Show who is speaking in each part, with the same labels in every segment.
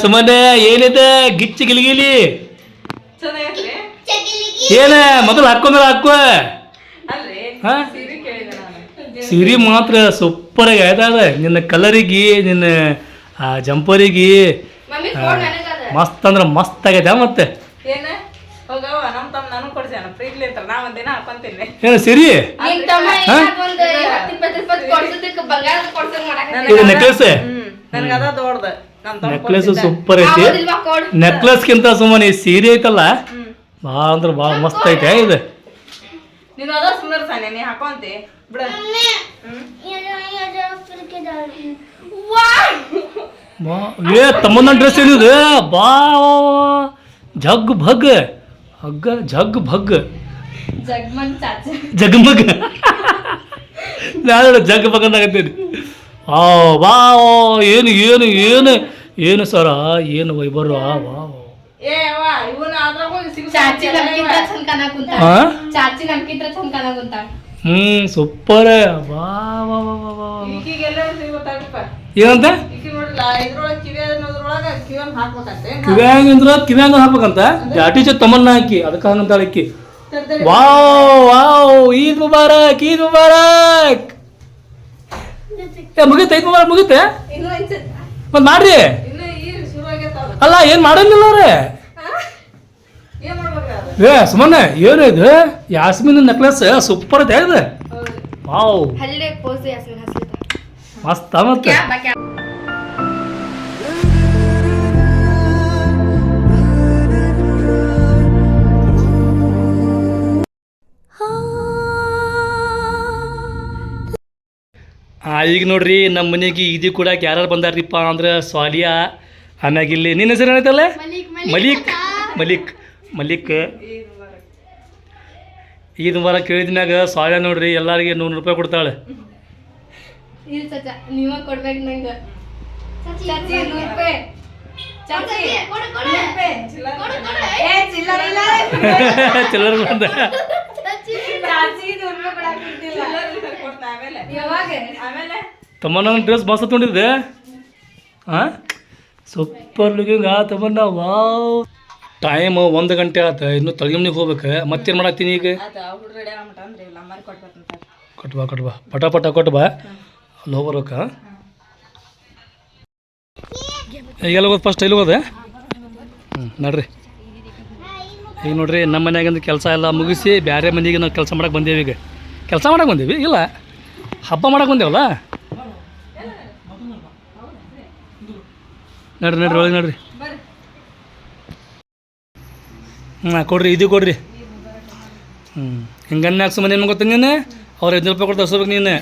Speaker 1: ಸುಮನೆ ಏನಿದೆ? ಗಿಚ್ಚಿ ಗಿಲಿಗಿಲಿ. ಏನ ಮೊದಲು ಹಾಕೊಂಡ್ರೆ ಹಾಕುವ.
Speaker 2: ಸಿರಿ
Speaker 1: ಸೀರೆ ಮಾತ್ರ ಸೂಪರಾಗಿ ಆಯ್ತಾ ನಿನ್ನ ಕಲರಿಗೆ ನಿನ್ನ ಆ ಜಂಪರಿಗೆ ಮಸ್ತ್ ಅಂದ್ರೆ ಮಸ್ತ್ ಆಗೈತೆ ಮತ್ತೆ?
Speaker 2: ಏನು?
Speaker 1: ಸೀರೆ? ನೆಕ್ಲೆಸ್
Speaker 2: ನನಗದ ದೊಡ್ಡದು.
Speaker 1: ನೆಕ್ಲೆಸ್ ಸೂಪರ್ ಐತಿ? ನೆಕ್ಲೆಸ್ಗಿಂತ ಸುಮ್ಮನೆ ಈ ಸೀರೆ ಐತಲ್ಲ? ಭಾಳ ಅಂದ್ರೆ ಭಾಳ ಮಸ್ತ್ ಐತೆ ಇದು.
Speaker 2: ನೀನು ಅದ ಸುಂದರ ಸಾನೆ ನೀ ಹಾಕೊಂತಿ. ಬಿಡ. ಹ್ಮ್.
Speaker 1: ಬಾ. ಏ ತಮ್ಮನ ಡ್ರೆಸ್ ಏನಿದು ಬಾ ಜಗ್ ಭಗ್. ಹಗ್ಗ ಜಗ್ ಭಗ್.
Speaker 3: ಜಗ್ಮನ್ ಜಗ್ಮಗ್
Speaker 1: ಜಗಮಗ್ ನಾನು ಜಗ್ ಭಗ್ ಅಂತಾಗತ್ತೀನಿ ಆ ವಾವ್ ಏನು ಏನು ಏನು ಏನು ಸರ ಏನು ವೈಬರು ಆ ವಾ ಹ್ಞೂ ಸೂಪರ್. ವಾ ವಾ ವಾ ವಾ ಕಿವ್ಯಾಂಗ ಹಾಕ್ಬೇಕಂತ ಜಾಟಿಚ ತಮ್ಮನ್ನ ಹಾಕಿ ಅದಕ್ಕೆ ಹಂಗಂತ
Speaker 2: ಹಾಕಿ
Speaker 1: ವಾವ್ ವಾವ್ ಈದ್ ಮುಬಾರಕ್ ಈದ್ ಮುಬಾರಕ್. ಮುಗಿತ ಐದು ಮೊಬೈಲ್ ಮುಗಿತೆ? ಮತ್ತೆ ಮಾಡ್ರಿ. ಅಲ್ಲ ಏನು ಮಾಡೋದಿಲ್ಲ ಅವ್ರೆ? ಏ ಸುಮನ್ನ ಏನು ಇದು? ಯಾಸ್ಮಿನ್ ನೆಕ್ಲೆಸ್ ಸೂಪರ್ ಇದೆ
Speaker 3: ಇದು.
Speaker 1: ಮಸ್ತ್ ಮತ್ತೆ ಈಗ ನೋಡ್ರಿ ನಮ್ಮ ಮನೆಗೆ ಇದು ಕೂಡ ಯಾರು ಬಂದಾರ್ರಿಪ್ಪ ಅಂದ್ರೆ ಸ್ವಾಲಿಯಾ ಆಮ್ಯಾಗ ಇಲ್ಲಿ ನಿನ್ನ ಹೆಸರು ಏನೈತಲ್ಲ? ಮಲಿಕ್ ಮಲಿಕ್ ಮಲಿಕ್ ಈದ್ ವಾರ ಕೇಳಿದ್ಮ್ಯಾಗ ಸ್ವಾಲಿಯಾ ನೋಡ್ರಿ ಎಲ್ಲರಿಗೆ ನೂರು ರೂಪಾಯಿ ಕೊಡ್ತಾಳೆ.
Speaker 3: ಚಿಲ್ಲರ್ ಚಾಚಾ ನೀವ ಕೊಡ್ಬೇಕು ನಂಗ ಚಾಚಿ ನೂರು ರೂಪಾಯಿ ಚಾಚಿ ನೂರು ರೂಪಾಯಿ ಏ ಚಿಲ್ಲರ್ ಇಲ್ಲ
Speaker 1: ಚಿಲ್ಲರ್ ಬಂದ
Speaker 3: ಚಾಚಿ ನೂರು ರೂಪಾಯಿ ಕೊಡಾಕಿದ್ದಿಲ್ಲ
Speaker 2: ಕೊಡ್ತಾ ಆಮೇಲೆ
Speaker 3: ಯಾವಾಗ
Speaker 2: ಆಮೇಲೆ
Speaker 1: ತಮ್ಮನ ಡ್ರೆಸ್ ಮಸ್ತ್ ತೊಗೊಂಡಿದ್ದೆ ಹಾಂ ಸೂಪರ್ ಲುಕಿಂಗ್ ಆ? ತಮ್ಮನ ವಾವ್ ಟೈಮ್ ಒಂದು ಗಂಟೆ ಆತ ಇನ್ನು ತಳಗಿಮ್ನಿಗೆ ಹೋಗ್ಬೇಕು. ಮತ್ತೇನು ಮಾಡತ್ತೀನಿ ಈಗ?
Speaker 2: ಕೊಟ್ಬಾ ಹುಡುಗ ರೆಡಿ ಆಗಮಟ ಅಂದ್ರೆ ಇಲ್ಲ ಅಮ್ಮಾರಿ ಕೊಟ್ಬೇಕಂತ
Speaker 1: ಕೊಟ್ಟು ಬಾ ಕೊಟ್ಟು ಬಾ. ಪಟ ಪಟ ಕೊಟ್ಟು ಬಾ. ಅಲ್ಲಿ ಹೋಗ್ಬರ್ಬೇಕ ಈಗ ಎಲ್ಲಿ ಹೋಗೋದು ಫಸ್ಟ್ ಎಲ್ಲಿ ಹೋಗೋದೆ? ಹ್ಞೂ ನೋಡ್ರಿ. ಈಗ ನೋಡ್ರಿ ನಮ್ಮ ಮನೆಯಾಗಿಂದ ಕೆಲಸ ಎಲ್ಲ ಮುಗಿಸಿ ಬೇರೆ ಮನೆಗೆ ನಾವು ಕೆಲಸ ಮಾಡೋಕೆ ಬಂದೇವಿ ಈಗ. ಕೆಲಸ ಮಾಡಕ್ಕೆ ಬಂದೀವಿ? ಇಲ್ಲ. ಹಬ್ಬ ಮಾಡಕ್ಕೆ ಬಂದೇವಲ್ಲ? ನೋಡ್ರಿ ನೋಡ್ರಿ, ಒಳಗೆ ನೋಡ್ರಿ. ಹ್ಞೂ ಕೊಡ್ರಿ, ಇದು ಕೊಡ್ರಿ. ಹ್ಞೂ ಹಿಂಗನ್ನ ಹಾಕ್ಸೋ ಮನೆ ಏನು ಗೊತ್ತ ನೀನು? ಅವ್ರು ಐದು ರೂಪಾಯಿ ಕೊಡ್ತಾರೆ ಹಸ್ಬೇಕು ನೀನು.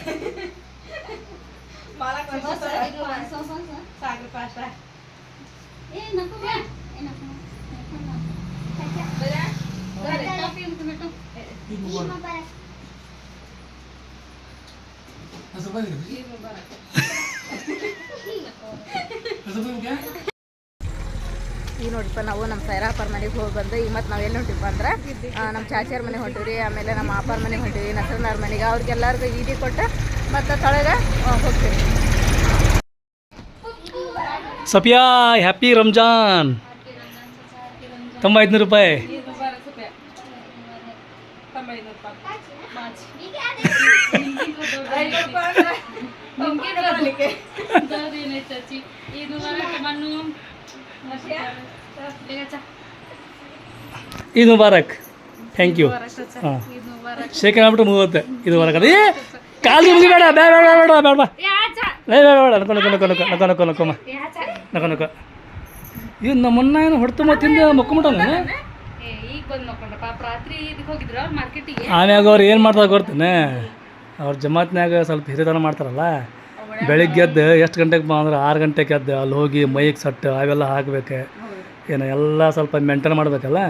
Speaker 2: ಈಗ ನೋಡಿಪ್ಪ ನಾವು ನಮ್ಮ ಸೈರಾಪರ್ ಮನೆಗೆ ಹೋಗಿ ಬಂದು ಈಗ ಮತ್ತೆ ನಾವು ಎಲ್ಲಿ ಹೊಂಟಿಪ್ಪ ಅಂದ್ರೆ ನಮ್ಮ ಚಾಚಿಯರ ಮನೆ ಹೊಂಟಿವ್ರಿ ಆಮೇಲೆ ನಮ್ಮ ಅಪ್ಪರ ಮನೆಗೆ ಹೊಂಟಿವಿ ನಸರನವ್ರ ಮನೆಗೆ. ಅವ್ರಿಗೆಲ್ಲರಿಗೂ ಈಡಿ ಕೊಟ್ಟು ಮತ್ತೆ ತಳಗೆ ಹೋಗ್ತೀವಿ.
Speaker 1: ಸಪಿಯಾ ಹ್ಯಾಪಿ ರಂಜಾನ್ ತಮ್ಮ ಇದು ಮುಬಾರಕ್ ಥ್ಯಾಂಕ್ ಯು ಹಾಂ ಶೇಖರ್ ಆಗ್ಬಿಟ್ಟು ಮೂವತ್ತು ಇದು ಬರಕ್ ಅದೇ ಕಾಲು ಮುಗಿ ಬೇಡ ಬೇಡ ಬೇಡ ಬೇಡ ಬೇಡ ಬೇಡ ಬೇಡ ನಕೊ ನಕೊ ನಕೊ ನಕೊ ನಕೊ ನಕೊ ನಕೊಮ್ಮ ನಕೊ ನಕೊ ಇದು ನಮ್ಮನ್ನ ಏನು ಹೊಡ್ತು ಮತ್ತಿಂದ ಮಕ್ಕೊಂಬಿಟ್ಟಾನ
Speaker 3: ಈಗ ಬಂದ್ ನೋಡ್ಕೊಂಡ್ರ ಪಾಪ ರಾತ್ರಿ ಇದಕ್ಕೆ ಹೋಗಿದ್ರ ಅವ್ರು ಮಾರ್ಕೆಟಿಗೆ
Speaker 1: ಆಮ್ಯಾಗ ಅವ್ರು ಏನು ಮಾಡ್ತಾರೆ ಗೊತ್ತೇನೆ ಅವ್ರ ಜಮಾತ್ನ್ಯಾಗ ಸ್ವಲ್ಪ ಹಿರಿತನ ಮಾಡ್ತಾರಲ್ಲ ಬೆಳಿಗ್ಗೆ ಎದ್ದು ಎಷ್ಟು ಗಂಟೆಗೆ ಬಾ ಅಂದ್ರೆ ಆರು ಗಂಟೆಗೆ ಎದ್ದು ಅಲ್ಲಿ ಹೋಗಿ ಮೈಗೆ ಸಟ್ಟು ಅವೆಲ್ಲ ಹಾಕ್ಬೇಕು. ಏನು ಎಲ್ಲ ಸ್ವಲ್ಪ ಮೇಂಟೈನ್ ಮಾಡ್ಬೇಕಲ್ಲ?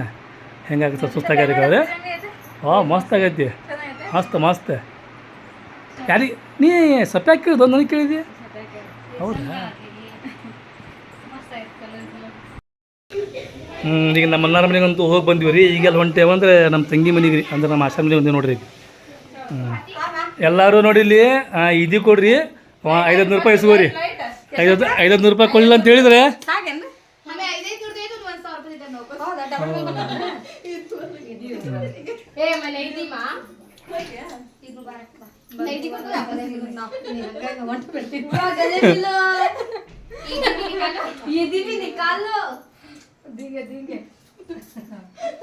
Speaker 1: ಹೆಂಗಾಗುತ್ತೆ ಸ್ವಲ್ಪ ಸುಸ್ತಾಗೈತೆ ಅವ್ರೆ? ಹಾಂ ಮಸ್ತ್ ಆಗೈತಿ. ಮಸ್ತ್ ಮಸ್ತ್. ಯಾರಿಗೆ, ನೀ ಸಪ್ಪೆ ಕೇಳಿದ್ದು ನನಗೆ ಕೇಳಿದ್ಯಾ? ಹೌದಾ? ಹ್ಞೂ ಈಗ ನಮ್ಮ ಅಣ್ಣಾರ ಮನೆಗಂತೂ ಹೋಗಿ ಬಂದ್ವಿ ರೀ. ಈಗೆಲ್ಲ ಹೊಂಟೇವು ಅಂದರೆ ನಮ್ಮ ತಂಗಿ ಮನೆಗೆ ರೀ. ಅಂದ್ರೆ ನಮ್ಮ ಆಶ್ರಮ ಮನೆಗೆ ನೋಡ್ರಿ ಹ್ಞೂ ಎಲ್ಲರೂ ನೋಡಿಲ್ಲಿ ಇದು ಕೊಡ್ರಿ. ಹಾಂ ನೂರು ರೂಪಾಯಿ ಇಸ್ಕೋರಿ ಐದು ಐದೈದು ನೂರು ರೂಪಾಯಿ ಕೊಡಲಿಲ್ಲ ಅಂತ ಹೇಳಿದ್ರೆ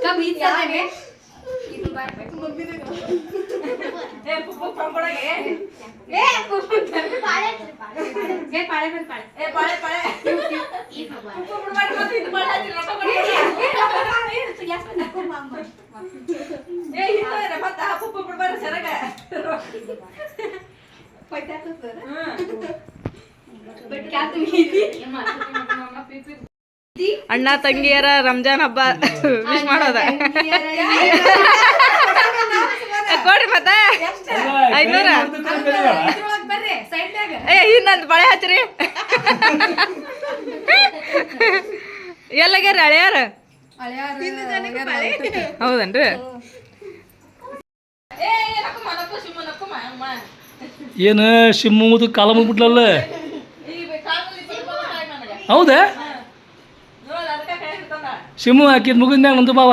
Speaker 3: ಕಮ್ಮಿ ಇದು ಬರ್ಬೇಕು ಪಾಳೆ ಪಾಳೆ ಪಾಳೆ ಪಾಳೆ
Speaker 2: ಈ ಸರಗ ಹ್ಮ್ ಬಟ್ ಕ್ಯಾ ಅಣ್ಣ ತಂಗಿಯರ ರಂಜಾನ್ ಹಬ್ಬ ವಿಶ್ ಮಾಡೋದ? ಕೊಡ್ರಿ ಮತ್ತ. ಐನೂರ
Speaker 3: ಬರ್ರಿ ಸೈಡ್ನಾಗ.
Speaker 2: ಏ ಇನ್ನೊಂದು ಬಳೆ ಹಚ್ಚ್ರಿ ಎಲ್ಲಗ್ಯಾರ ಹಳೆಯಾರ? ಹೌದನ್ರಿ?
Speaker 1: ಏನು ಶಿಮ್ಮು ಮುದು ಕಾಲ ಮುಗ್ಬಿಟ್ಲಲ್ಲ? ಹೌದಾ? ಶಿಮ್ಮು ಹಾಕಿದ್ ಮುಗಿದ್ಮ್ಯಾಗ ಒಂದು ಬಾವ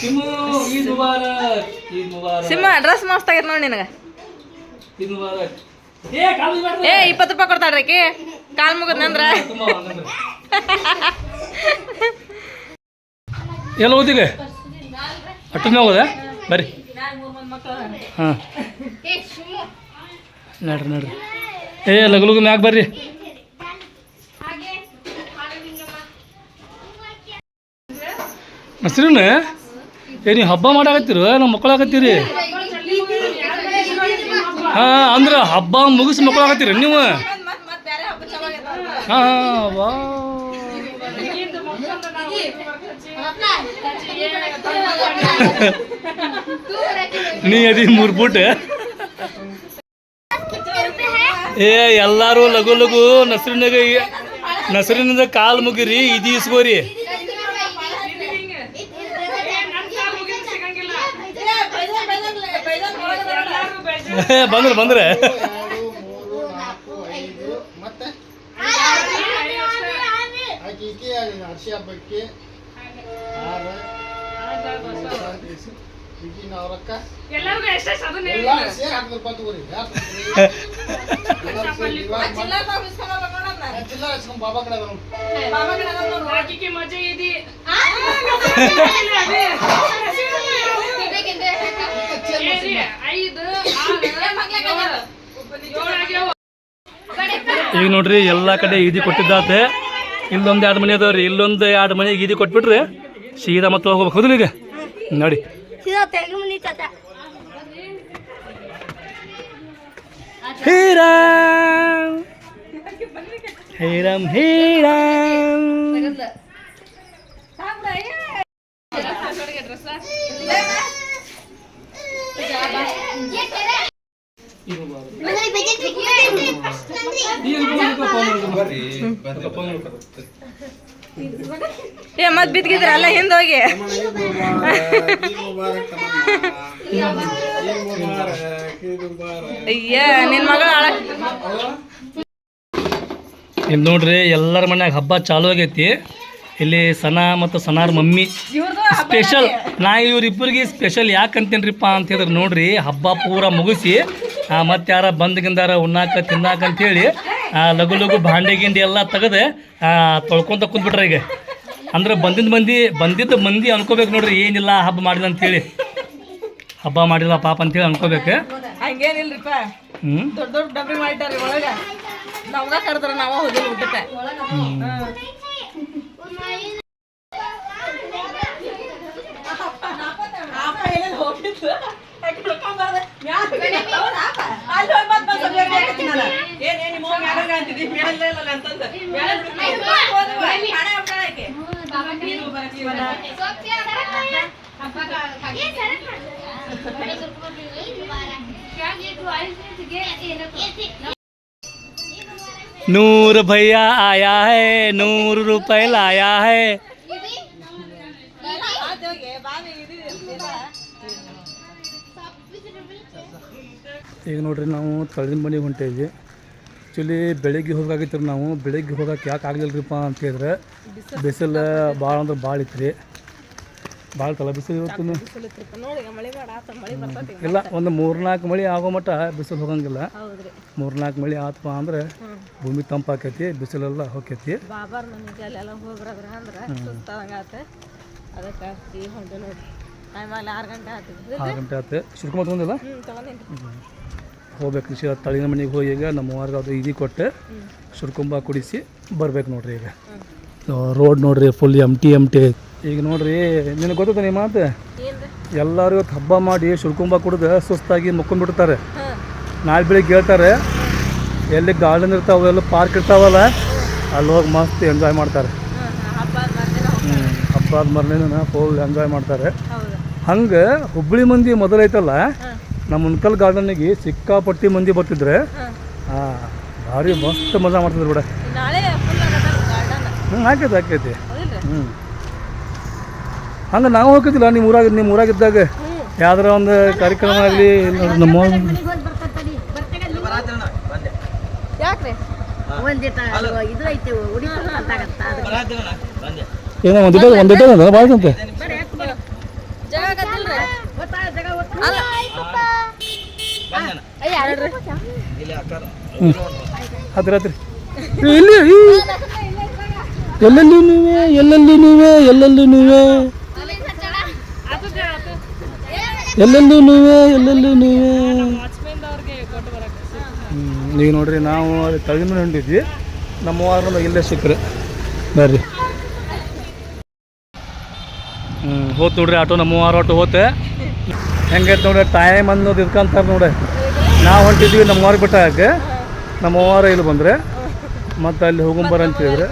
Speaker 1: ಸಿಮ್ಮು ಈದ್ ಮುಬಾರಕ್ ಈದ್ ಮುಬಾರಕ್.
Speaker 2: ಸಿಂಹ ಡ್ರೆಸ್ ಮಸ್ತ್ ಆಗೈತೆ ನೋಡಿ ನಿನಗೆ.
Speaker 1: ಈದ್ ಮುಬಾರಕ್. ಏ ಕಾಲು ಮುಗ್ಬೇಡ್ರಿ.
Speaker 2: ಏ ಇಪ್ಪತ್ತು ರೂಪಾಯಿ ಕೊಡ್ತಾಳ್ರಿ ಆಕಿ. ಕಾಲ್ ಮುಗಿದ್ನಂದ್ರ
Speaker 1: ತುಂಬ. ಎಲ್ಲ ಓದಿಗೆ ಅಟ್ಟನೇ ಹೋಗೋದ ಬರ್ರಿ. ಹಾಂ. ನಡ್ರಿ ನಡ್ರಿ. ಏ ಲಗು ಲಗು ಮ್ಯಾಗ ಬರ್ರಿ. ಹಸ್ರಿನ ಏ ನೀವು ಹಬ್ಬ ಮಾಡಾಕತ್ತೀರ? ನಮ್ಮ ಮಕ್ಕಳಾಗತ್ತೀರಿ ಹಾಂ, ಅಂದ್ರೆ ಹಬ್ಬ ಮುಗಿಸಿ ಮಕ್ಕಳಾಗತ್ತೀರಿ ನೀವು? ಹಾಂ ನೀ ಅದಿ ಮೂರು ಫುಟ್ ಏ, ಎಲ್ಲಾರು ಲಘು ಲಘು ನಸರಿನಾಗ ನಸರಿನಿಂದ ಕಾಲು ಮುಗಿರಿ ಇದು ಇಸ್ಕೋರಿ ಬಂದ್ರೆ ಬಂದ್ರೆ.
Speaker 4: ಮತ್ತೆ ಆಕೆ ಈಕೆ ಅರ್ಶಿ ಹಬ್ಬಕ್ಕೆ ಬಾಬಾ
Speaker 1: ಈಗ ನೋಡ್ರಿ ಎಲ್ಲ ಕಡೆ ಈದಿ ಕೊಟ್ಟಿದ್ದಾತೆ. ಇಲ್ಲೊಂದು ಎರಡು ಮನೆ ಅದಾವ್ರಿ. ಇಲ್ಲೊಂದು ಎರಡು ಮನೆಗೆ ಈದಿ ಕೊಟ್ಬಿಟ್ರಿ ಸೀದಾ ಮತ್ತೆ ಹೋಗ್ಬೇಕು. ಹೌದಿಲ್ಲ ಈಗ ನೋಡಿ. ಹೀರಾಮ್. ಹೀರಾಮ್ ಹೀರಾಮ್.
Speaker 2: ಏ ಮತ್ ಬಿದ್ಗಿದ್ರ ಅಲ್ಲ ಹಿಂದೋಗಿ ಅಯ್ಯ ನಿನ್ ಮಗಳು ಆಳ.
Speaker 1: ಇಲ್ಲಿ ನೋಡ್ರಿ ಎಲ್ಲರ ಮನ್ಯಾಗ ಹಬ್ಬ ಚಾಲು ಆಗೈತಿ. ಇಲ್ಲಿ ಸನಾ ಮತ್ತು ಸನಾರ್ ಮಮ್ಮಿ. ಸ್ಪೆಷಲ್ ನಾ ಇವ್ರಿಬ್ಬರಿಗೆ ಸ್ಪೆಷಲ್ ಯಾಕಂತೇನ್ರಿಪ್ಪ ಅಂತ ಹೇಳಿದ್ರೆ ನೋಡ್ರಿ ಹಬ್ಬ ಪೂರ ಮುಗಿಸಿ ಮತ್ತೆ ಯಾರ ಬಂದ್ಗಿಂದಾರ ಉಣ್ಣಾಕ ತಿನ್ನಾಕ ಅಂತೇಳಿ ಆ, ಲಘು ಲಘು ಭಾಂಡೆ ಗಿಂಡಿ ಎಲ್ಲ ತೆಗೆದು ತೊಳ್ಕೊಂತ ಕುಂತ್ಬಿಟ್ರೆ ಈಗ. ಅಂದ್ರೆ ಬಂದಿದ್ದ ಮಂದಿ ಬಂದಿದ್ದ ಮಂದಿ ಅನ್ಕೋಬೇಕು ನೋಡ್ರಿ ಏನಿಲ್ಲ ಹಬ್ಬ ಮಾಡಿಲ್ಲ ಅಂತೇಳಿ. ಹಬ್ಬ ಮಾಡಿಲ್ಲ ಪಾಪ ಅಂತೇಳಿ ಅನ್ಕೋಬೇಕು.
Speaker 2: ಹಂಗೇನಿಲ್ರಿಪ್ಪ.
Speaker 1: ಹ್ಞೂ
Speaker 2: ದೊಡ್ಡ ದೊಡ್ಡ ಡಬ್ಬಿ ಮಾಡಿಟ್ಟಾರಿ ಒಳಗ. ನಮ್ಗ ಕರೆದ್ರ ನಾವ ಹೋಗಿಲ್ಲ ಊಟಕ್ಕೆ.
Speaker 1: नूर भैया आया है नूर रुपये लाया है ಈಗ ನೋಡ್ರಿ ನಾವು ತಳ್ಳಿನ ಮನೆಗೆ ಹೊಂಟೇವಿ. ಆ್ಯಕ್ಚುಲಿ ಬೆಳಗ್ಗೆ ಹೋಗಾಗಿತ್ತು ನಾವು. ಬೆಳಗ್ಗೆ ಹೋಗಕ್ಕೆ ಯಾಕೆ ಆಗಲಿಲ್ಲರಿಪ್ಪ ಅಂತ ಹೇಳಿದ್ರೆ ಬಿಸಿಲು ಭಾಳ ಅಂದ್ರೆ ಭಾಳ ಇತ್ತು ರೀ ಭಾಳ ತಲೆ ಬಿಸಿಲು ಇವತ್ತು. ಇಲ್ಲ ಒಂದು ಮೂರ್ನಾಲ್ಕು ಮಳೆ ಆಗೋ ಮಟ್ಟ ಬಿಸಿಲು ಹೋಗಂಗಿಲ್ಲ. ಮೂರ್ನಾಲ್ಕು ಮಳೆ ಆತಪ್ಪ ಅಂದ್ರೆ ಭೂಮಿ ತಂಪಾಕೈತಿ ಬಿಸಿಲೆಲ್ಲ ಹೋಗೈತಿ
Speaker 2: ಬಾಬಾರ್ ಮನೆಗೆ ಅಲ್ಲೆಲ್ಲ ಹೋಗ್ಬರದ್ರ ಅಂದ್ರೆ ಸುಸ್ತಾದಂಗ ಆತ ಅದಕ್ಕೆ ಹೊಂಟೆ ನೋಡಿ ಆರು ಗಂಟೆ ಆತು.
Speaker 1: ಆರು ಗಂಟೆ ಆಯ್ತು ಶುಲ್ಕ ತೊಗೊಂಡಿಲ್ಲ ಹೋಗ್ಬೇಕು. ಕೃಷಿ ತಳಿನ ಮನೆಗೆ ಹೋಗಿ ಈಗ ನಮ್ಮ ಅವ್ರಿಗೆ ಅದು ಇದು ಕೊಟ್ಟು ಸುರ್ಕುಂಬ ಕುಡಿಸಿ ಬರ್ಬೇಕು ನೋಡ್ರಿ ಈಗ. ರೋಡ್ ನೋಡ್ರಿ full M T M T ಈಗ ನೋಡ್ರಿ ನಿನಗೆ ಗೊತ್ತದ ನಿಮ್ಮ ಮಾತು? ಎಲ್ಲರೂ ಇವತ್ತು ಹಬ್ಬ ಮಾಡಿ ಸುರ್ಕುಂಬ ಕುಡಿದು ಸುಸ್ತಾಗಿ ಮುಕ್ಕೊಂಡ್ಬಿಡ್ತಾರೆ
Speaker 2: ಬಿಡ್ತಾರೆ.
Speaker 1: ನಾಳೆ ಬೆಳಿಗ್ಗೆ ಹೇಳ್ತಾರೆ ಎಲ್ಲಿ ಗಾರ್ಡನ್ ಇರ್ತಾವೆ ಎಲ್ಲ ಪಾರ್ಕ್ ಇರ್ತಾವಲ್ಲ ಅಲ್ಲಿ ಹೋಗಿ ಮಸ್ತ್ ಎಂಜಾಯ್ ಮಾಡ್ತಾರೆ.
Speaker 2: ಹಬ್ಬ
Speaker 1: ಮರ್ನೇನ ಫುಲ್ ಎಂಜಾಯ್ ಮಾಡ್ತಾರೆ. ಹಂಗೆ ಹುಬ್ಬಳ್ಳಿ ಮಂದಿ ಮೊದಲೈತಲ್ಲ ನಮ್ಮ ಮುನ್ಕಲ್ ಗಾರ್ಡನ್ನಿಗೆ ಸಿಕ್ಕಾಪಟ್ಟಿ ಮಂದಿ ಬರ್ತಿದ್ರೆ.
Speaker 2: ಹಾಂ
Speaker 1: ಭಾರಿ ಮಸ್ತ್ ಮಜಾ ಮಾಡ್ತಿದ್ರು ಬಿಡ.
Speaker 2: ನಾಳೆ ಫುಲ್ ಆಗತ್ತ ಗಾರ್ಡನ್
Speaker 1: ಹ್ಞೂ ಹಾಕೈತಿ ಹಾಕೈತಿ. ಹ್ಞೂ ಹಂಗೆ ನಾವು ಹೋಗಿದ್ದಿಲ್ಲ ನಿಮ್ಮ ಊರಾಗ ನಿಮ್ಮ ಊರಾಗಿದ್ದಾಗ? ಯಾವ್ದಾರ ಒಂದು ಕಾರ್ಯಕ್ರಮ ಆಗಲಿ ನಮ್ಮ
Speaker 2: ಯಾಕ್ರಿ?
Speaker 1: ಏನೋ ಒಂದಿಟ ಒಂದಿಟ ಭಾಳ ಅಂತೆ
Speaker 2: ಜಾಗ ಆಗತ್ತಿಲ್ರಿ ಅಲ್ಲ
Speaker 1: ಹತ್ತಿರ ಹತ್ತಿರ ಇಲ್ಲಿ ಈ. ಎಲ್ಲೆಲ್ಲಿ ನೀವೇ? ಎಲ್ಲೆಲ್ಲಿ ನೀವೇ? ಎಲ್ಲೆಲ್ಲಿ ನೀವೇ? ಎಲ್ಲೆಲ್ಲಿ ನೀವೇ? ಎಲ್ಲೆಲ್ಲಿ ನೀವೇ? ನೀವು ನೋಡ್ರಿ, ನಾವು ತಳಿ ಮೇಲೆ ಹೊಂಟಿದ್ವಿ ನಮ್ಮ ವಾರ ಇಲ್ಲೇ ಸಿಕ್ಕರೆ. ಬರ್ರಿ. ಹ್ಞೂ ಹೋತ್ ನೋಡ್ರಿ, ಆಟೋ ನಮ್ಮ ವಾರ ಆಟೋ ಹೋತೆ. ಹೆಂಗೈತೆ ನೋಡ್ರಿ ಟೈಮ್ ಅನ್ನೋದು ಇದ್ಕಂತಾರೆ ನೋಡ್ರಿ. ನಾವು ಹೊಂಟಿದ್ವಿ ನಮ್ಮ ಬಿಟ್ಟ ಯಾಕೆ ನಮ್ಮ ವಾರ ಇಲ್ಲಿ ಬಂದರೆ. ಮತ್ತೆ ಅಲ್ಲಿ ಹೋಗುಂಬರ ಅಂತ ಹೇಳಿದ್ರೆ.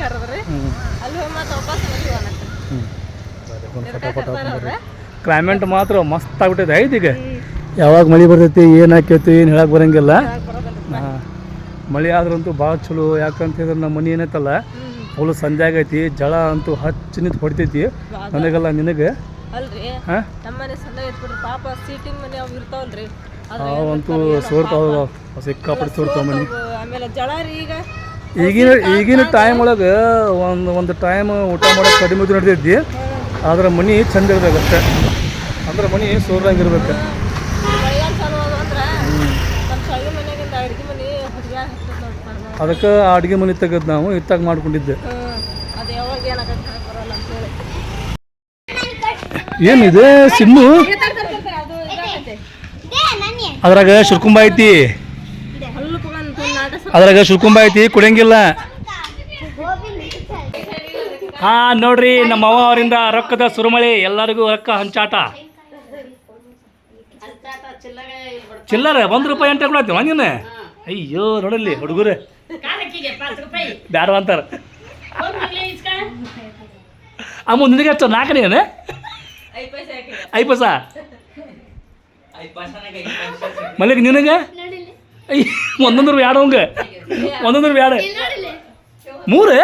Speaker 1: ಕ್ಲೈಮೇಟ್ ಮಾತ್ರ ಮಸ್ತ್ ಆಗ್ಬಿಟ್ಟಿದೆ. ಐದು ಈಗ. ಯಾವಾಗ ಮಳೆ ಬರ್ತೈತಿ ಏನು ಹಾಕೈತಿ ಏನು ಹೇಳಕ್ಕೆ ಬರಂಗಿಲ್ಲ. ಹಾಂ. ಮಳೆ ಆದ್ರಂತೂ ಭಾಳ ಚಲೋ. ಯಾಕಂತ ಹೇಳಿದ್ರೆ ನಮ್ಮ ಮನೆ ಏನೈತಲ್ಲ ಫುಲ್ ಸಂಜೆ ಆಗೈತಿ ಜಳ ಅಂತೂ ಹಚ್ಚಿ ನಿಂತು ಹೊಡಿತೈತಿ. ನನಗಲ್ಲ ನಿನಗೆ.
Speaker 2: ಅಲ್ರಿ.
Speaker 1: ಹಾಂ? ಅವಂತೂ ಸೋರ್ತಾವ ಸಿಕ್ಕಾಪಟ್ಟೆ ಸೋರ್ತಾವ ಮನೆ.
Speaker 2: ಆಮೇಲೆ ಜಳ ರೀ ಈಗ.
Speaker 1: ಈಗಿನ ಈಗಿನ ಟೈಮ್ ಒಳಗೆ ಒಂದು ಒಂದು ಟೈಮ್ ಊಟ ಮಾಡೋಕೆ ಕಡಿಮೆ ನಡೆದಿದ್ದಿ ಆದ್ರೆ ಮನೆ ಚಂದ ಇರ್ಬೇಕಷ್ಟೇ ಅಂದ್ರೆ ಮನೆ ಸೋರ್ದಂಗಿರ್ಬೇಕು ಅದಕ್ಕೆ ಆ ಅಡುಗೆ ಮನೆ ತೆಗೆದು ನಾವು ಇತ್ತಾಗ ಮಾಡ್ಕೊಂಡಿದ್ದೆ. ಏನಿದೆ? ಸಿಮ್ಮು ಅದ್ರಾಗ ಶುರ್ಕುಂಬ ಐತಿ. ಅದ್ರಾಗ ಶುರ್ಕುಂಬ ಐತಿ ಕುಡಿಯಂಗಿಲ್ಲ. ಹಾ ನೋಡ್ರಿ ನಮ್ಮ ಅವ್ವ ಅವರಿಂದ ರೊಕ್ಕದ ಸುರುಮಳಿ ಎಲ್ಲರಿಗೂ ರೊಕ್ಕ ಹಂಚಾಟ. ಚಿಲ್ಲರೆ ಒಂದು ರೂಪಾಯಿ ಅಂತ ಕೂಡ ಹಂಗಿನ? ಅಯ್ಯೋ ನೋಡಲ್ಲಿ ಹುಡುಗರು. ಬ್ಯಾಡ ಅಂತಾರ. ಅಮ್ಮ ನಿನಗೆ ಎಷ್ಟು ನಾಲ್ಕನೇ ಏನು?
Speaker 2: ಐದು ಪೈಸೆ?
Speaker 1: ಮಲ್ಲಿಕ್ ನಿನಗೆ? ಅಯ್ಯ ಒಂದೊಂದು ಬ್ಯಾಡ ಅವಂಗ? ಒಂದೊಂದು ಬ್ಯಾಡ ಮೂರು?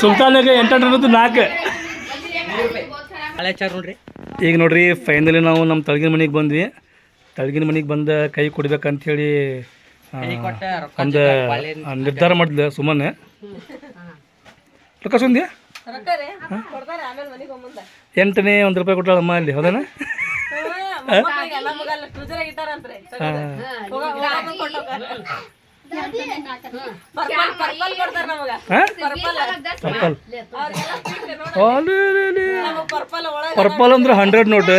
Speaker 1: ಸುಲ್ತಾನಾಗ ಎಂಟು ನಾಲ್ಕು. ಈಗ ನೋಡ್ರಿ ಫೈನಲಿ ನಾವು ನಮ್ಮ ತಳಗಿನ ಮನೆಗೆ ಬಂದ್ವಿ. ತಳಗಿನ ಮನೆಗೆ ಬಂದ ಕೈ ಕೊಡ್ಬೇಕಂತ ಹೇಳಿ ಒಂದು ನಿರ್ಧಾರ ಮಾಡಿದ್ದೆ ಸುಮ್ಮನೆ ರೊಕ್ಕ
Speaker 2: ಹೋಗ್ಬಂದ
Speaker 1: ಎಂಟನೇ ಒಂದು ರೂಪಾಯಿ ಕೊಟ್ಟಾಳಮ್ಮ ಅಲ್ಲಿ ಹೌದಾನ?
Speaker 2: ಪರ್ಪಲ್
Speaker 1: ಅಂದ್ರೆ ಹಂಡ್ರೆಡ್ ನೋಟ್.